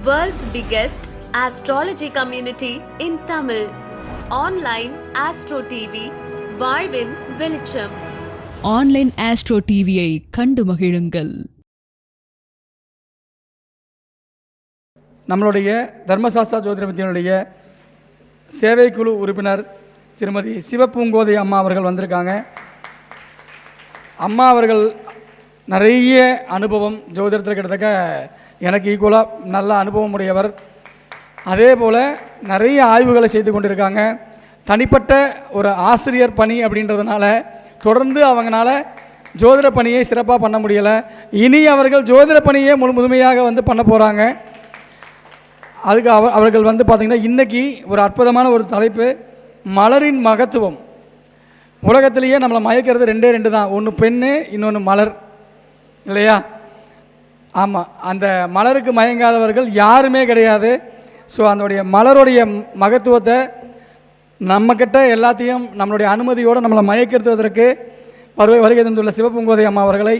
World's biggest astrology community in Tamil. Online Astro TV, வாழ்வின் வெளிச்சம் online astro டிவியை கண்டு மகிழுங்கள். நம்மளுடைய தர்மசாஸ்திரா ஜோதிடத்தினுடைய சேவைக்குழு உறுப்பினர் திருமதி சிவப்பூங்கோதை அம்மா அவர்கள் வந்திருக்காங்க. அம்மா அவர்கள் நிறைய அனுபவம் ஜோதிடத்தில் கிட்டத்தட்ட எனக்கு ஈக்குவலாக நல்ல அனுபவம் உடையவர். அதே போல் நிறைய ஆய்வுகளை செய்து கொண்டிருக்காங்க. தனிப்பட்ட ஒரு ஆசிரியர் பணி அப்படின்றதுனால தொடர்ந்து அவங்களால ஜோதிட பணியை சிறப்பாக பண்ண முடியலை. இனி அவர்கள் ஜோதிட பணியை முழு முழுமையாக வந்து பண்ண போகிறாங்க அதுக்கு அவ அவர்கள் வந்து பார்த்திங்கன்னா இன்றைக்கி ஒரு அற்புதமான ஒரு தலைப்பு மலரின் மகத்துவம். உலகத்திலேயே நம்மளை மயக்கிறது ரெண்டே ரெண்டு தான். ஒன்று பெண்ணு இன்னொன்று மலர். இல்லையா? ஆமாம் அந்த மலருக்கு மயங்காதவர்கள் யாருமே கிடையாது. ஸோ அதனுடைய மலருடைய மகத்துவத்தை நம்மக்கிட்ட எல்லாத்தையும் நம்மளுடைய அனுமதியோடு நம்மளை மயக்கிறதுவதற்கு வருகை வருகை தந்துள்ள சிவபுங்கோதை அம்மா அவர்களை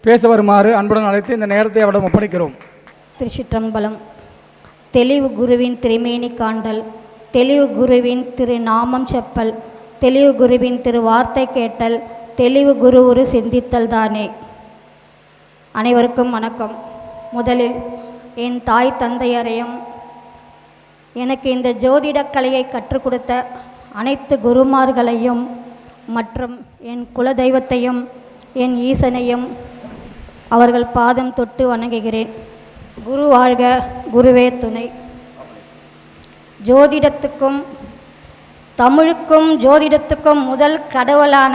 பேச வருமாறு அன்புடன் அழைத்து இந்த நேரத்தை அவரிடம் ஒப்படைக்கிறோம். திருச்சிற்றம்பலம். தெளிவு குருவின் திருமேனி காண்டல். தெளிவு குருவின் திரு நாமம் செப்பல். தெளிவு குருவின் திரு வார்த்தை கேட்டல். தெளிவு குரு ஒரு சிந்தித்தல் தானே. அனைவருக்கும் வணக்கம். முதலில் என் தாய் தந்தையரையும் எனக்கு இந்த ஜோதிடக் கலையை கற்றுக் கொடுத்த அனைத்து குருமார்களையும் மற்றும் என் குலதெய்வத்தையும் என் ஈசனையும் அவர்கள் பாதம் தொட்டு வணங்குகிறேன். குரு வாழ்க குருவே துணை. ஜோதிடத்துக்கும் தமிழுக்கும் ஜோதிடத்துக்கும் முதல் கடவுளான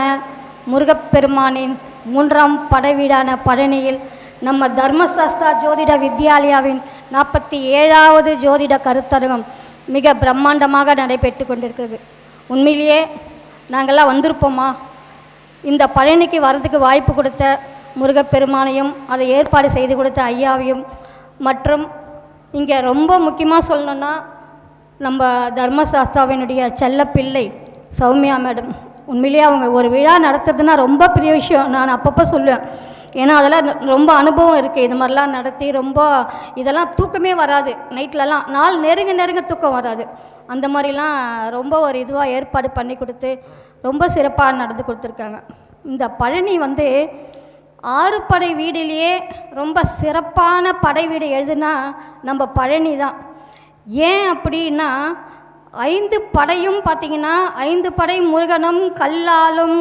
முருகப்பெருமானின் மூன்றாம் படைவீடான பழனியில் நம்ம தர்மசாஸ்தா ஜோதிட வித்யாலயாவின் நாற்பத்தி ஏழாவது ஜோதிட கருத்தரங்கம் மிக பிரம்மாண்டமாக நடைபெற்று கொண்டிருக்கிறது. உண்மையிலேயே நாங்கள்லாம் வந்திருப்போமா? இந்த பழனிக்கு வர்றதுக்கு வாய்ப்பு கொடுத்த முருகப்பெருமானையும் அதை ஏற்பாடு செய்து கொடுத்த ஐயாவையும் மற்றும் இங்கே ரொம்ப முக்கியமாக சொல்லணுன்னா நம்ம தர்மசாஸ்தாவினுடைய செல்லப்பிள்ளை சௌமியா மேடம். உண்மையிலேயே அவங்க ஒரு விழா நடத்துறதுன்னா ரொம்ப பெரிய விஷயம். நான் அப்பப்போ சொல்லுவேன். ஏன்னா அதெல்லாம் ரொம்ப அனுபவம் இருக்குது இது மாதிரிலாம் நடத்தி ரொம்ப இதெல்லாம் தூக்கமே வராது. நைட்லலாம் நாள் நெருங்க நெருங்க தூக்கம் வராது. அந்த மாதிரிலாம் ரொம்ப ஒரு இதுவாக ஏற்பாடு பண்ணி கொடுத்து ரொம்ப சிறப்பாக நடந்து கொடுத்துருக்காங்க. இந்த பழனி வந்து ஆறு படை வீடிலேயே ரொம்ப சிறப்பான படை வீடு எழுதுனா நம்ம பழனி தான். ஏன் அப்படின்னா ஐந்து படையும் பார்த்திங்கன்னா ஐந்து படை முருகனும் கல்லாலும்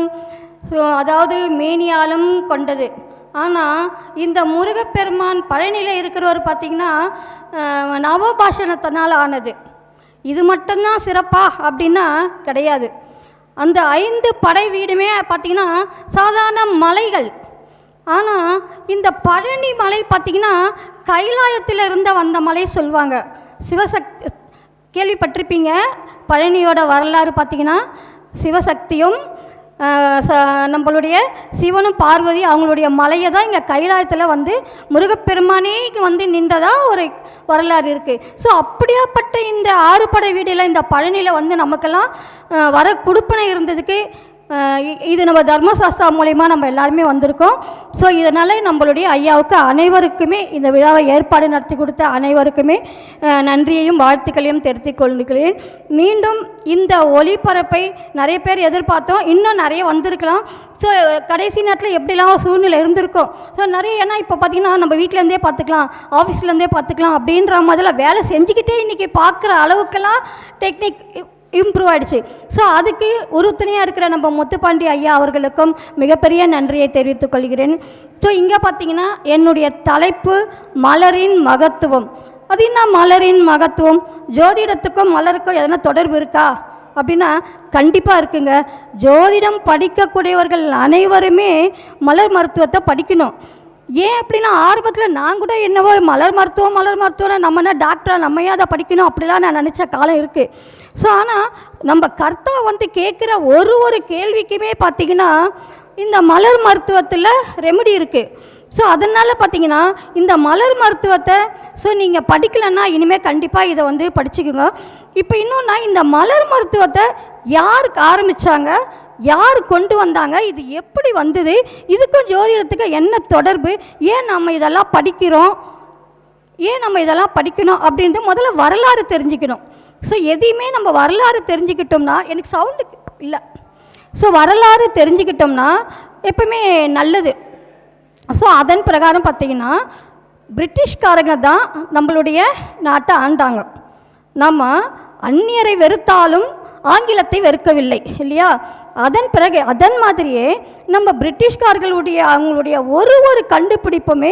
அதாவது மேனியாலும் கொண்டது. ஆனால் இந்த முருகப்பெருமான் பழனியில் இருக்கிறவர் பார்த்திங்கன்னா நவபாஷணத்தினால் ஆனது. இது மட்டும்தான் சிறப்பா அப்படின்னா கிடையாது. அந்த ஐந்து படை வீடுமே பார்த்திங்கன்னா சாதாரண மலைகள். ஆனால் இந்த பழனி மலை பார்த்திங்கன்னா கைலாயத்தில் இருந்த வந்த மலை சொல்லுவாங்க. சிவசக்தி கேள்விப்பட்டிருப்பீங்க. பழனியோட வரலாறு பார்த்திங்கன்னா சிவசக்தியும் ச நம்மளுடைய சிவனும் பார்வதி அவங்களுடைய மலையை தான் இங்கே கைலாயத்தில் வந்து முருகப்பெருமானேக்கு வந்து நின்றதாக ஒரு வரலாறு இருக்குது ஸோ அப்படியாப்பட்ட இந்த ஆறுபடை வீடில் இந்த பழனியில் வந்து நமக்கெல்லாம் வர கொடுப்பனை இருந்ததுக்கு இது நம்ம தர்மசாஸ்திரா மூலயமா நம்ம எல்லாருமே வந்திருக்கோம். ஸோ இதனால் நம்மளுடைய ஐயாவுக்கு அனைவருக்குமே இந்த விழாவை ஏற்பாடு நடத்தி கொடுத்த அனைவருக்குமே நன்றியையும் வாழ்த்துக்களையும் தெரிவித்துக் கொள்கிறேன். மீண்டும் இந்த ஒளிபரப்பை நிறைய பேர் எதிர்பார்த்தோம். இன்னும் நிறைய வந்திருக்கலாம். ஸோ கடைசி நேரத்தில் எப்படிலாம் சூழ்நிலை இருந்திருக்கும் ஸோ நிறைய ஏன்னா இப்போ பார்த்தீங்கன்னா நம்ம வீட்டிலேருந்தே பார்த்துக்கலாம் ஆஃபீஸ்லேருந்தே பார்த்துக்கலாம் அப்படின்ற மாதிரிலாம் வேலை செஞ்சுக்கிட்டே இன்றைக்கி பார்க்குற அளவுக்கெல்லாம் டெக்னிக் இம்ப்ரூவ் ஆயிடுச்சு. ஸோ அதுக்கு உறுதுணையாக இருக்கிற நம்ம முத்துப்பாண்டி ஐயா அவர்களுக்கும் மிகப்பெரிய நன்றியை தெரிவித்துக் கொள்கிறேன். ஸோ இங்கே பார்த்தீங்கன்னா என்னுடைய தலைப்பு மலரின் மகத்துவம். அது என்ன மலரின் மகத்துவம்? ஜோதிடத்துக்கும் மலருக்கும் எதனா தொடர்பு இருக்கா? அப்படின்னா கண்டிப்பாக இருக்குங்க. ஜோதிடம் படிக்கக்கூடியவர்கள் அனைவருமே மலர் மருத்துவத்தை படிக்கணும். ஏன் அப்படின்னா ஆரம்பத்தில் நான் கூட என்னவோ மலர் மருத்துவம் மலர் மருத்துவம் நம்ம என்ன டாக்டரா நம்ம ஏன் அதை படிக்கணும்? அப்படிலாம் நான் நினச்ச காலம் இருக்குது ஸோ ஆனால் நம்ம கர்த்தா வந்து கேட்குற ஒரு ஒரு கேள்விக்குமே பார்த்தீங்கன்னா இந்த மலர் மருத்துவத்தில் ரெமெடி இருக்குது ஸோ அதனால் பார்த்தீங்கன்னா இந்த மலர் மருத்துவத்தை ஸோ நீங்கள் படிக்கலைன்னா இனிமேல் கண்டிப்பாக இதை வந்து படிச்சுக்குங்க. இப்போ இன்னொன்னா இந்த மலர் மருத்துவத்தை யாருக்கு ஆரம்பித்தாங்க யார் கொண்டு வந்தாங்க? இது எப்படி வந்தது? இதுக்கும் ஜோதிடத்துக்கு என்ன தொடர்பு? ஏன் நம்ம இதெல்லாம் படிக்கிறோம்? ஏன் நம்ம இதெல்லாம் படிக்கணும்? அப்படின்ட்டு முதல்ல வரலாறு தெரிஞ்சுக்கணும். ஸோ எதையுமே நம்ம வரலாறு தெரிஞ்சுக்கிட்டோம்னா எனக்கு சவுண்டு இல்லை. ஸோ வரலாறு தெரிஞ்சுக்கிட்டோம்னா எப்பவுமே நல்லது. ஸோ அதன் பிரகாரம் பார்த்தீங்கன்னா பிரிட்டிஷ்காரங்க தான் நம்மளுடைய நாட்டை ஆண்டாங்க. நம்ம அந்நியரை வெறுத்தாலும் ஆங்கிலத்தை வெறுக்கவில்லை இல்லையா? அதன் பிறகு அதன் மாதிரியே நம்ம பிரிட்டிஷ்காரர்களுடைய அவங்களுடைய ஒரு ஒரு கண்டுபிடிப்புமே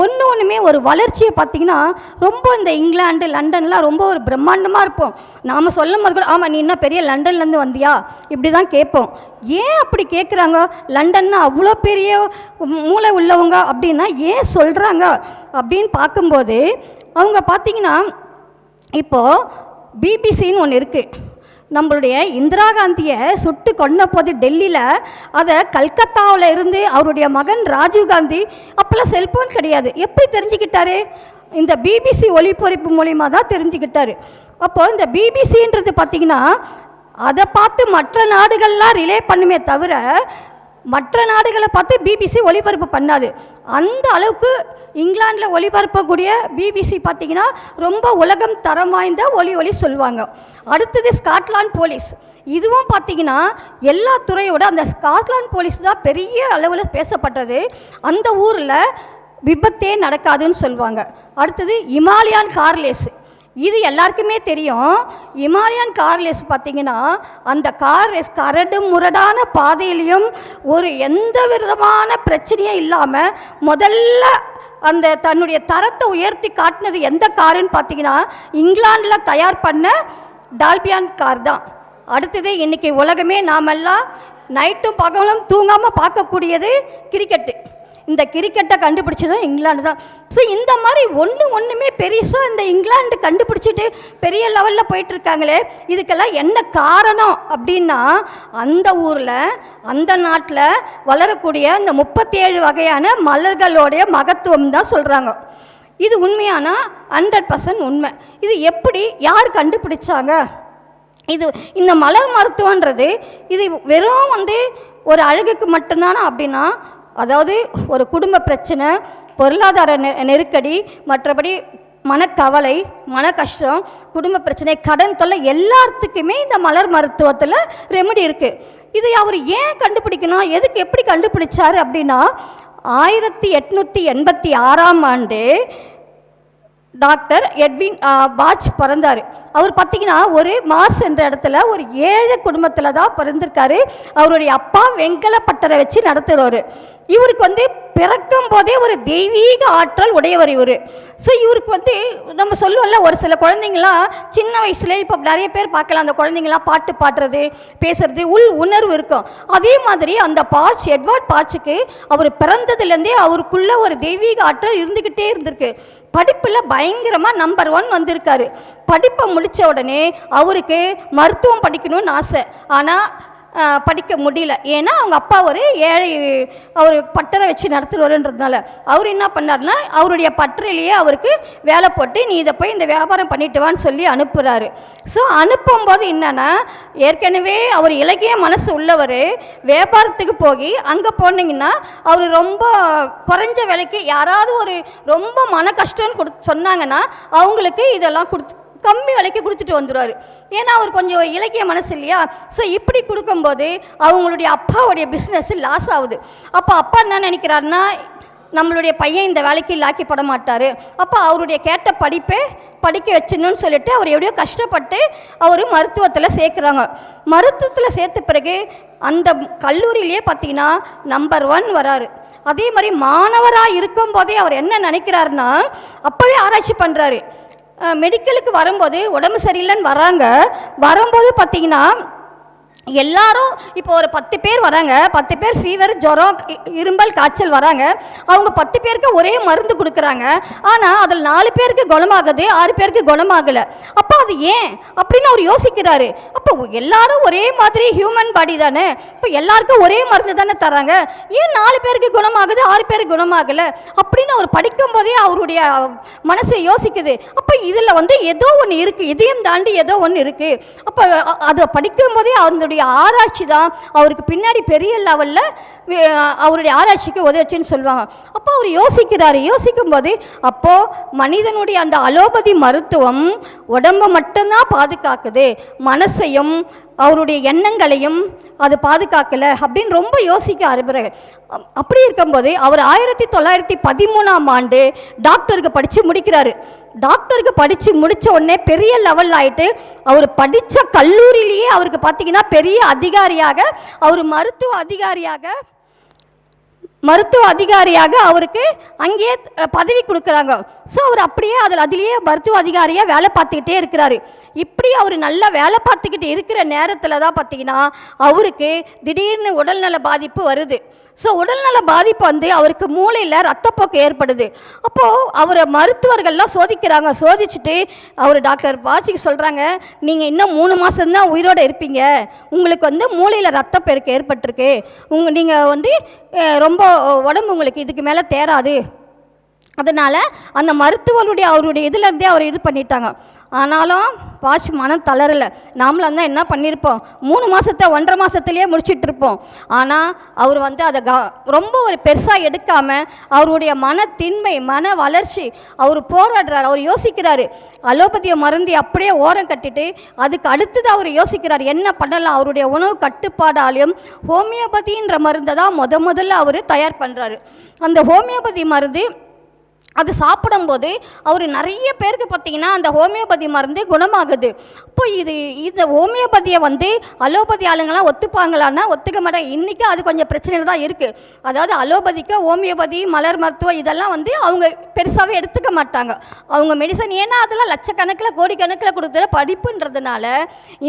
ஒன்று ஒன்றுமே ஒரு வளர்ச்சியை பார்த்திங்கன்னா ரொம்ப இந்த இங்கிலாந்து லண்டன்லாம் ரொம்ப ஒரு பிரம்மாண்டமாக இருப்போம். நாம் சொல்லும் போது கூட ஆமாம் நீ என்ன பெரிய லண்டன்லேருந்து வந்தியா? இப்படி தான் கேட்போம். ஏன் அப்படி கேட்குறாங்க லண்டன்னா அவ்வளோ பெரிய மூளை உள்ளவங்க அப்படின்னா ஏன் சொல்கிறாங்க அப்படின்னு பார்க்கும்போது அவங்க பார்த்திங்கன்னா இப்போது பிபிசின்னு ஒன்று இருக்குது நம்மளுடைய இந்திரா காந்தியை சுட்டு கொன்ன போது டெல்லியில் அதை கல்கத்தாவில் இருந்து அவருடைய மகன் ராஜீவ் காந்தி அப்போல்லாம் செல்ஃபோன் கிடையாது. எப்படி தெரிஞ்சுக்கிட்டாரு? இந்த பிபிசி ஒளிபரப்பு மூலிமா தான் தெரிஞ்சுக்கிட்டாரு. அப்போது இந்த பிபிசின்றது பார்த்திங்கன்னா அதை பார்த்து மற்ற நாடுகள்லாம் ரிலே பண்ணுமே தவிர மற்ற நாடுகளை பார்த்து பிபிசி ஒளிபரப்பு பண்ணாது. அந்த அளவுக்கு இங்கிலாந்தில் ஒளிபரப்பக்கூடிய பிபிசி பார்த்தீங்கன்னா ரொம்ப உலகம் தரம் வாய்ந்த ஒலி ஒலி சொல்லுவாங்க. அடுத்தது ஸ்காட்லாந்து போலீஸ் இதுவும் பார்த்தீங்கன்னா எல்லா துறையோட அந்த ஸ்காட்லாந்து போலீஸ் தான் பெரிய அளவில் பேசப்பட்டது. அந்த ஊரில் விபத்தே நடக்காதுன்னு சொல்லுவாங்க. அடுத்தது இமாலயான் கார்லேஸ் இது எல்லாருக்குமே தெரியும். இமாலயன் கார் ரேஸ் பார்த்தீங்கன்னா அந்த கார் ரேஸ் கரடு முரடான பாதையிலையும் ஒரு எந்த விதமான பிரச்சனையும் இல்லாமல் முதல்ல அந்த தன்னுடைய தரத்தை உயர்த்தி காட்டினது எந்த காருன்னு பார்த்தீங்கன்னா இங்கிலாந்தில் தயார் பண்ண டால்பியான் கார் தான். அடுத்தது இன்றைக்கி உலகமே நாமெல்லாம் நைட்டும் பகலும் தூங்காமல் பார்க்கக்கூடியது கிரிக்கெட்டு இந்த கிரிக்கெட்டை கண்டுபிடிச்சதும் இங்கிலாந்து தான். ஸோ இந்த மாதிரி ஒன்று ஒன்றுமே பெருசாக இந்த இங்கிலாந்து கண்டுபிடிச்சிட்டு பெரிய லெவலில் போயிட்டுருக்காங்களே இதுக்கெல்லாம் என்ன காரணம் அப்படின்னா அந்த ஊரில் அந்த நாட்டில் வளரக்கூடிய இந்த முப்பத்தேழு வகையான மலர்களுடைய மகத்துவம் தான் சொல்கிறாங்க இது உண்மையான? ஹண்ட்ரட் பர்சன்ட் உண்மை. இது எப்படி யார் கண்டுபிடிச்சாங்க? இது இந்த மலர் மருத்துவன்றது இது வெறும் வந்து ஒரு அழகுக்கு மட்டும்தானா அப்படின்னா அதாவது ஒரு குடும்ப பிரச்சனை பொருளாதார நெ நெருக்கடி மற்றபடி மனக்கவலை மன கஷ்டம் குடும்ப பிரச்சனை கடன் தொல்லை எல்லாத்துக்குமே இந்த மலர் மருத்துவத்தில் ரெமெடி இருக்குது இதை அவர் ஏன் கண்டுபிடிக்கணும்? எதுக்கு எப்படி கண்டுபிடிச்சார் அப்படின்னா ஆயிரத்தி எட்நூற்றி எண்பத்தி ஆறாம் ஆண்டு டாக்டர் எட்வின் பாஜ் பிறந்தார். அவர் பார்த்தீங்கன்னா ஒரு மார்ஸ் என்ற இடத்துல ஒரு ஏழை குடும்பத்தில் தான் பிறந்திருக்காரு. அவருடைய அப்பா வெங்கலப்பட்டரை பட்டறை வச்சு நடத்துகிறவர் இவருக்கு வந்து பிறக்கும் போதே ஒரு தெய்வீக ஆற்றல் உடையவர் இவர். ஸோ இவருக்கு வந்து நம்ம சொல்லுவோம்ல ஒரு சில குழந்தைங்களாம் சின்ன வயசுல இப்போ நிறைய பேர் பார்க்கலாம். அந்த குழந்தைங்களாம் பாட்டு பாடுறது பேசுறது உள் உணர்வு இருக்கும். அதே மாதிரி அந்த பாச் எட்வர்ட் பாச்சுக்கு அவர் பிறந்ததுலேருந்தே அவருக்குள்ள ஒரு தெய்வீக ஆற்றல் இருந்துக்கிட்டே இருந்திருக்கு. படிப்பில் பயங்கரமாக நம்பர் ஒன் வந்திருக்காரு. படிப்பை முடித்த உடனே அவருக்கு மருத்துவம் படிக்கணும்னு ஆசை. ஆனால் படிக்க முடியல. ஏன்னா அவங்க அப்பா ஒரு ஏழை அவர் பட்டறை வச்சு நடத்துகிறவருன்றதுனால அவர் என்ன பண்ணாருன்னா அவருடைய பட்டறையிலேயே அவருக்கு வேலை போட்டு நீ இதை போய் இந்த வியாபாரம் பண்ணிட்டு வான்னு சொல்லி அனுப்புகிறாரு ஸோ அனுப்பும்போது என்னென்னா ஏற்கனவே அவர் இலக்கிய மனசு உள்ளவர் வியாபாரத்துக்கு போய் அங்கே போனீங்கன்னா அவர் ரொம்ப குறைஞ்ச விலைக்கு யாராவது ஒரு ரொம்ப மன கஷ்டம்னு கொடு சொன்னாங்கன்னா அவங்களுக்கு இதெல்லாம் கொடுத்து கம்மி விலைக்கு கொடுத்துட்டு வந்துடுவார் ஏன்னா அவர் கொஞ்சம் இலக்கிய மனசு இல்லையா? ஸோ இப்படி கொடுக்கும்போது அவங்களுடைய அப்பாவுடைய பிஸ்னஸ் லாஸ் ஆகுது. அப்போ அப்பா என்ன நினைக்கிறாருன்னா நம்மளுடைய பையன் இந்த வேலைக்கு லாக்கிப்பட மாட்டார். அப்போ அவருடைய கேட்ட படிப்பை படிக்க வச்சிடணும்னு சொல்லிட்டு அவர் எப்படியோ கஷ்டப்பட்டு அவர் மருத்துவத்தில் சேர்க்குறாங்க. மருத்துவத்தில் சேர்த்த பிறகு அந்த கல்லூரியிலேயே பார்த்தீங்கன்னா நம்பர் ஒன் வராரு. அதே மாதிரி மாணவராக இருக்கும்போதே அவர் என்ன நினைக்கிறாருன்னா அப்போவே ஆராய்ச்சி பண்ணுறாரு மெடிக்கலுக்கு வரும்போது உடம்பு சரியில்லைன்னு வராங்க வரும்போது பார்த்தீங்கன்னா எல்லாரும் இப்போ ஒரு பத்து பேர் வராங்க. பத்து பேர் ஃபீவர் ஜுரம் இரும்பல் காய்ச்சல் வராங்க. அவங்க பத்து பேருக்கு ஒரே மருந்து கொடுக்குறாங்க. ஆனால் அதில் நாலு பேருக்கு குணமாகுது ஆறு பேருக்கு குணமாகலை. அப்போ அது ஏன்? அப்படின்னு அவர் யோசிக்கிறாரு. அப்போ எல்லாரும் ஒரே மாதிரி ஹியூமன் பாடி தானே? இப்போ எல்லாருக்கும் ஒரே மருந்து தானே தராங்க. ஏன் நாலு பேருக்கு குணமாகுது ஆறு பேருக்கு குணமாகலை? அப்படின்னு அவர் படிக்கும் போதே அவருடைய மனசை யோசிக்குது. அப்போ இதில் வந்து ஏதோ ஒன்று இருக்குது இதையும் தாண்டி ஏதோ ஒன்று இருக்குது அப்போ அதை படிக்கும் போதே அந்த அவருடைய ஆராய்ச்சி தான் அவருக்கு பின்னாடி பெரிய லெவலில் அவருடைய ஆராய்ச்சிக்கு உதவுச்சுன்னு சொல்லுவாங்க. அப்போ அவர் யோசிக்கிறாரு. யோசிக்கும் போது அப்போது மனிதனுடைய அந்த அலோபதி மருத்துவம் உடம்பை மட்டும்தான் பாதுகாக்குது. மனசையும் அவருடைய எண்ணங்களையும் அது பாதுகாக்கலை அப்படின்னு ரொம்ப யோசிக்க ஆரம்பிறாரு அப்- அப்படி இருக்கும்போது அவர் ஆயிரத்தி தொள்ளாயிரத்தி பதிமூணாம் ஆண்டு டாக்டருக்கு படித்து முடிக்கிறாரு. டாக்டருக்கு படித்து முடித்த உடனே பெரிய லெவல் ஆகிட்டு அவர் படித்த கல்லூரியிலேயே அவருக்கு பார்த்தீங்கன்னா பெரிய அதிகாரியாக அவர் மருத்துவ அதிகாரியாக மருத்துவ அதிகாரியாக அவருக்கு அங்கேயே பதவி கொடுக்குறாங்க. ஸோ அவர் அப்படியே அதில் அதிலேயே மருத்துவ அதிகாரியாக வேலை பார்த்துக்கிட்டே இருக்கிறாரு. இப்படி அவர் நல்லா வேலை பார்த்துக்கிட்டு இருக்கிற நேரத்தில் தான் பார்த்தீங்கன்னா அவருக்கு திடீர்னு உடல்நல பாதிப்பு வருது. ஸோ உடல்நல பாதிப்பு வந்து அவருக்கு மூளையில் ரத்தப்போக்கு ஏற்படுது. அப்போது அவரை மருத்துவர்கள்லாம் சோதிக்கிறாங்க. சோதிச்சுட்டு அவர் டாக்டர் பாச்சிக்கு சொல்கிறாங்க நீங்கள் இன்னும் மூணு மாதம்தான் உயிரோடு இருப்பீங்க. உங்களுக்கு வந்து மூளையில் ரத்தப்பெருக்கு ஏற்பட்டிருக்கு. உங்கள் நீங்கள் வந்து ரொம்ப உடம்பு உங்களுக்கு இதுக்கு மேலே தேராது. அதனால் அந்த மருத்துவருடைய அவருடைய இதுலேருந்தே அவர் இது பண்ணிட்டாங்க. ஆனாலும் வாட்ச் மனம் தளரலை. நாமளும் தான் என்ன பண்ணியிருப்போம் மூணு மாதத்தை ஒன்றரை மாதத்துலேயே முடிச்சிட்ருப்போம் ஆனால் அவர் வந்து அதை க ரொம்ப ஒரு பெருசாக எடுக்காமல் அவருடைய மன திண்மை மன வளர்ச்சி அவர் போராடுறார் அவர் யோசிக்கிறாரு. அலோபதியை மருந்தி அப்படியே ஓரம் கட்டிட்டு அதுக்கு அடுத்தது அவர் யோசிக்கிறார் என்ன பண்ணலாம்? அவருடைய உணவு கட்டுப்பாடாலையும் ஹோமியோபதின்ற மருந்தை தான் முத முதல்ல அவர் தயார் பண்ணுறாரு அந்த ஹோமியோபதி மருந்து அது சாப்பிடும்போது அவர் நிறைய பேருக்கு பார்த்தீங்கன்னா அந்த ஹோமியோபதி மருந்து குணமாகுது. அப்போ இது இந்த ஹோமியோபதியை வந்து அலோபதி ஆளுங்களாம் ஒத்துப்பாங்களான்னா ஒத்துக்க மாட்டாங்க. இன்றைக்கி அது கொஞ்சம் பிரச்சனையில் தான் இருக்குது அதாவது அலோபதிக்கு ஹோமியோபதி மலர் மருத்துவம் இதெல்லாம் வந்து அவங்க பெருசாகவே எடுத்துக்க மாட்டாங்க. அவங்க மெடிசன் ஏன்னா அதெல்லாம் லட்சக்கணக்கில் கோடிக்கணக்கில் கொடுக்குற படிப்புன்றதுனால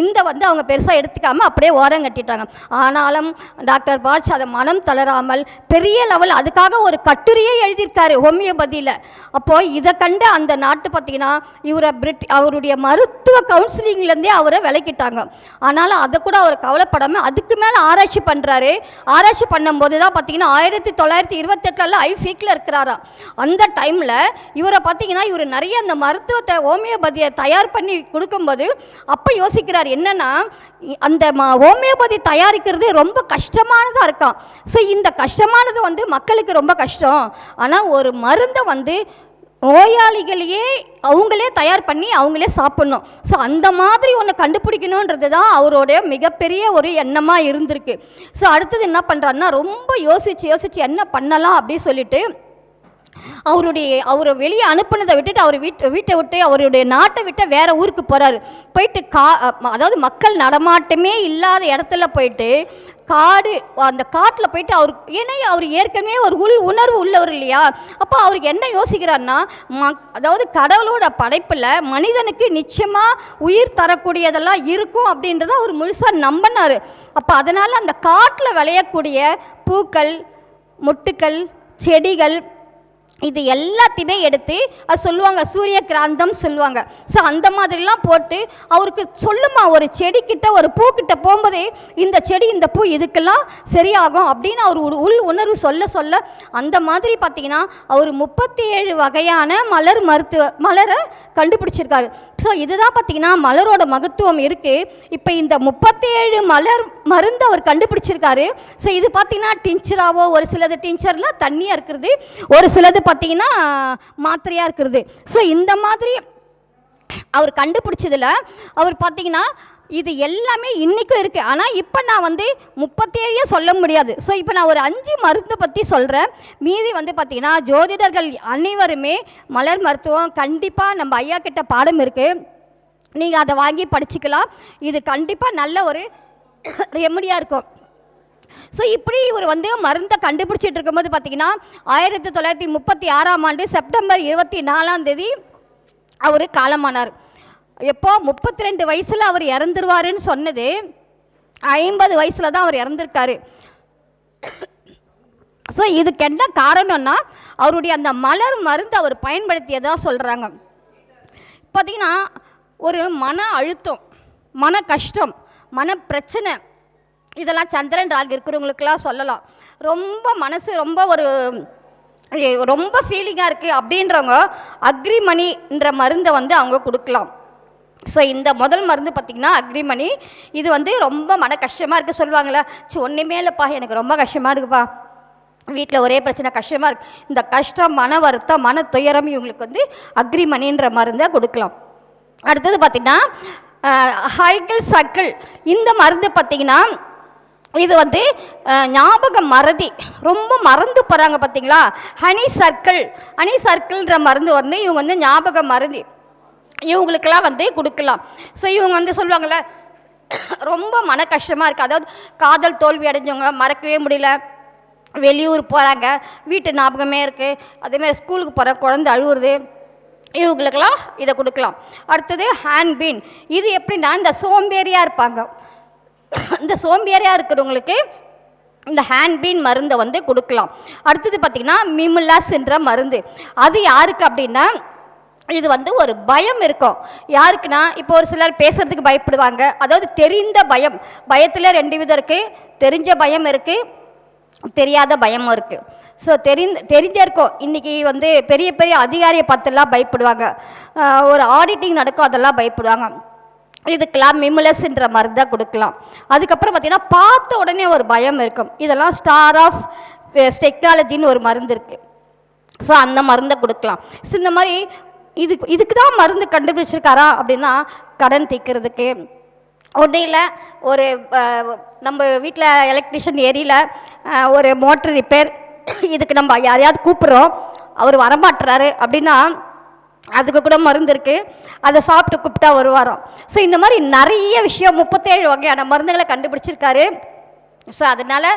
இந்த வந்து அவங்க பெருசாக எடுத்துக்காம அப்படியே ஓரம் கட்டிட்டாங்க. ஆனாலும் டாக்டர் பாட்ச் அதை மனம் தளராமல் பெரிய லெவல் அதுக்காக ஒரு கட்டுரையே எழுதியிருக்காரு ஹோமியோபதியில். அப்போ இதை கண்டு அந்த நாட்டு பார்த்தீங்கன்னா இவரை பிரிட் அவருடைய மருத்துவ கவுன்சிலிங்லேருந்தே அவரை விலக்கிட்டாங்க. ஆனாலும் அதை கூட அவர் கவலைப்படாமல் அதுக்கு மேலே ஆராய்ச்சி பண்ணுறாரு ஆராய்ச்சி பண்ணும்போது தான் பார்த்தீங்கன்னா ஆயிரத்தி தொள்ளாயிரத்தி இருபத்தெட்டில் ஐ ஃபீக்கில் இருக்கிறாராம் அந்த டைமில் இவரை பார்த்தீங்கன்னா இவர் நிறைய அந்த மருத்துவத்தை ஹோமியோபதியை தயார் பண்ணி கொடுக்கும்போது அப்போ யோசிக்கிறார் என்னன்னா அந்த ம ஹோமியோபதி தயாரிக்கிறது ரொம்ப கஷ்டமானதாக இருக்கான் ஸோ இந்த கஷ்டமானது வந்து மக்களுக்கு ரொம்ப கஷ்டம். ஆனால் ஒரு மருந்தை வந்து வந்து நோயாளிகளையே அவங்களே தயார் பண்ணி அவங்களே சாப்பிட்ணும். ஸோ அந்த மாதிரி ஒன்று கண்டுபிடிக்கணுன்றது தான் அவருடைய மிகப்பெரிய ஒரு எண்ணமாக இருந்திருக்கு. ஸோ அடுத்தது என்ன பண்ணுறாருன்னா ரொம்ப யோசித்து யோசித்து என்ன பண்ணலாம் அப்படின்னு சொல்லிட்டு அவருடைய அவரை வெளியே அனுப்புனதை விட்டுட்டு அவர் வீட்டு வீட்டை விட்டு அவருடைய நாட்டை விட்டு வேற ஊருக்கு போகிறாரு போயிட்டு கா அதாவது மக்கள் நடமாட்டமே இல்லாத இடத்துல போயிட்டு காடு அந்த காட்டில் போயிட்டு அவர் ஏன்னா அவர் ஏற்கனவே ஒரு உள் உணர்வு உள்ளவர் இல்லையா? அப்போ அவருக்கு என்ன யோசிக்கிறாருன்னா மக் அதாவது கடவுளோட படைப்பில் மனிதனுக்கு நிச்சயமாக உயிர் தரக்கூடியதெல்லாம் இருக்கும் அப்படின்றத அவர் முழுசாக நம்பினார். அப்போ அதனால் அந்த காட்டில் விளையக்கூடிய பூக்கள் மொட்டுக்கள் செடிகள் இது எல்லாத்தையுமே எடுத்து அது சொல்லுவாங்க சூரிய கிராந்தம் சொல்லுவாங்க. ஸோ அந்த மாதிரிலாம் போட்டு அவருக்கு சொல்லுமா ஒரு செடிக்கிட்ட ஒரு பூக்கிட்ட போகும்போதே இந்த செடி இந்த பூ இதுக்கெல்லாம் சரியாகும் அப்படின்னு அவர் ஒரு உள் உணர்வு சொல்ல சொல்ல அந்த மாதிரி பார்த்தீங்கன்னா அவர் முப்பத்தி ஏழு வகையான மலர் மருத்துவ மலரை கண்டுபிடிச்சிருக்காரு. ஸோ இதுதான் பார்த்தீங்கன்னா மலரோட மகத்துவம் இருக்குது இப்போ இந்த முப்பத்தி ஏழு மலர் மருந்து அவர் கண்டுபிடிச்சிருக்காரு. ஸோ இது பார்த்தீங்கன்னா டிஞ்சராவோ ஒரு சிலது டிஞ்சர்லாம் தண்ணியாக இருக்கிறது ஒரு சிலது பார்த்தீங்கன்னா மாத்திரையாக இருக்கிறது. ஸோ இந்த மாதிரி அவர் கண்டுபிடிச்சதில் அவர் பார்த்தீங்கன்னா இது எல்லாமே இன்றைக்கும் இருக்குது ஆனால் இப்போ நான் வந்து முப்பத்தேழையே சொல்ல முடியாது. ஸோ இப்போ நான் ஒரு அஞ்சு மருந்து பற்றி சொல்கிறேன் மீதி வந்து பார்த்திங்கன்னா ஜோதிடர்கள் அனைவருமே மலர் மருத்துவம் கண்டிப்பாக நம்ம ஐயா கிட்ட பாடம் இருக்குது நீங்கள் அதை வாங்கி படிச்சுக்கலாம். இது கண்டிப்பாக நல்ல ஒரு ரெமடியாக இருக்கும். ஸோ இப்படி இவர் வந்து மருந்தை கண்டுபிடிச்சிட்டு இருக்கும்போது பார்த்தீங்கன்னா ஆயிரத்தி தொள்ளாயிரத்தி முப்பத்தி ஆறாம் ஆண்டு செப்டம்பர் இருபத்தி நாலாம் தேதி அவர் காலமானார். எப்போ? முப்பத்தி ரெண்டு வயசில் அவர் இறந்துருவாருன்னு சொன்னது. ஐம்பது வயசில் தான் அவர் இறந்துருக்காரு. ஸோ இதுக்கு என்ன காரணம்னா அவருடைய அந்த மலர் மருந்து அவர் பயன்படுத்தியதாக சொல்கிறாங்க பார்த்தீங்கன்னா ஒரு மன அழுத்தம் மன கஷ்டம் மன பிரச்சனை இதெல்லாம் சந்திரன் ராகு இருக்கிறவங்களுக்கெல்லாம் சொல்லலாம். ரொம்ப மனசு ரொம்ப ஒரு ரொம்ப ஃபீலிங்காக இருக்குது அப்படின்றவங்க அக்ரிமணின்ற மருந்தை வந்து அவங்க கொடுக்கலாம். ஸோ இந்த முதல் மருந்து பார்த்திங்கன்னா அக்ரிமணி. இது வந்து ரொம்ப மன கஷ்டமாக இருக்குது சொல்லுவாங்களே சி ஒன்றுமே இல்லைப்பா எனக்கு ரொம்ப கஷ்டமாக இருக்குப்பா. வீட்டில் ஒரே பிரச்சனை கஷ்டமாக இருக்கு. இந்த கஷ்டம் மன வருத்தம் மன துயரம் இவங்களுக்கு வந்து அக்ரிமணின்ற மருந்தை கொடுக்கலாம். அடுத்தது பார்த்திங்கன்னா ஹைக்கிள் சக்கிள் இந்த மருந்து பார்த்திங்கன்னா இது வந்து ஞாபக மறதி. ரொம்ப மறந்து போகிறாங்க பார்த்தீங்களா ஹனி சர்க்கிள். ஹனி சர்க்கிள்ன்ற மருந்து வந்து இவங்க வந்து ஞாபக மறதி. இவங்களுக்கெல்லாம் வந்து கொடுக்கலாம். ஸோ இவங்க வந்து சொல்லுவாங்கள்ல ரொம்ப மன கஷ்டமாக இருக்குது அதாவது காதல் தோல்வி அடைஞ்சவங்க மறக்கவே முடியல. வெளியூர் போகிறாங்க வீட்டு ஞாபகமே இருக்குது அதேமாதிரி ஸ்கூலுக்கு போகிற குழந்தை அழுகுறது இவங்களுக்கெல்லாம் இதை கொடுக்கலாம். அடுத்தது ஹேண்ட்பீன். இது எப்படின்னா இந்த சோம்பேறியாக இருப்பாங்க. இந்த சோம்பேறியாக இருக்கிறவங்களுக்கு இந்த ஹேண்ட்பீன் மருந்தை வந்து கொடுக்கலாம். அடுத்தது பார்த்திங்கன்னா மிமுலாஸ்ன்ற மருந்து. அது யாருக்கு அப்படின்னா இது வந்து ஒரு பயம் இருக்கும். யாருக்குன்னா இப்போ ஒரு சிலர் பேசுறதுக்கு பயப்படுவாங்க. அதாவது தெரிந்த பயம். பயத்தில் ரெண்டு விதம் இருக்குது தெரிஞ்ச பயம் இருக்குது தெரியாத பயமும் இருக்குது ஸோ தெரிந்த தெரிஞ்சிருக்கும். இன்றைக்கி வந்து பெரிய பெரிய அதிகாரியை பார்த்துலாம் பயப்படுவாங்க. ஒரு ஆடிட்டிங் நடக்கும் அதெல்லாம் பயப்படுவாங்க. இதுக்கெல்லாம் மிமுலஸ்ன்ற மருந்தை கொடுக்கலாம். அதுக்கப்புறம் பார்த்தீங்கன்னா பார்த்த உடனே ஒரு பயம் இருக்கும். இதெல்லாம் ஸ்டார் ஆஃப் டெக்னாலஜின்னு ஒரு மருந்து இருக்குது ஸோ அந்த மருந்தை கொடுக்கலாம். ஸோ இந்த மாதிரி இதுக்கு இதுக்கு தான் மருந்து கண்டுபிடிச்சிருக்காரா அப்படின்னா கடன் தீக்கிறதுக்கு. உடையில் ஒரு நம்ம வீட்டில் எலக்ட்ரிஷியன் ஏரியில் ஒரு மோட்டர் ரிப்பேர் இதுக்கு நம்ம யாரையாவது கூப்பிட்றோம். அவர் வரமாட்டுறாரு அப்படின்னா அதுக்கு கூட மருந்து இருக்குது அதை சாப்பிட்டு கூப்பிட்டா வருவாராம் ஸோ இந்த மாதிரி நிறைய விஷயம் முப்பத்தேழு வகையான மருந்துகளை கண்டுபிடிச்சிருக்காரு. ஸோ அதனால்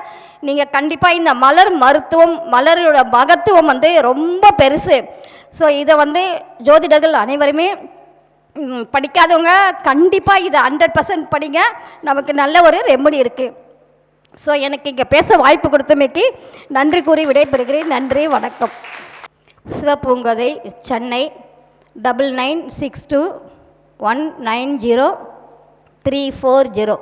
நீங்கள் கண்டிப்பாக இந்த மலர் மருத்துவம் மலரோட மகத்துவம் வந்து ரொம்ப பெருசு. ஸோ இதை வந்து ஜோதிடர்கள் அனைவருமே படிக்காதவங்க கண்டிப்பாக இதை ஹண்ட்ரட் பர்சன்ட் படிங்க. நமக்கு நல்ல ஒரு ரெமடி இருக்குது ஸோ எனக்கு இங்கே பேச வாய்ப்பு கொடுத்தமைக்கு நன்றி கூறி விடைபெறுகிறேன். நன்றி வணக்கம். Sivapoongothai Chennai double nine six two one nine zero three four zero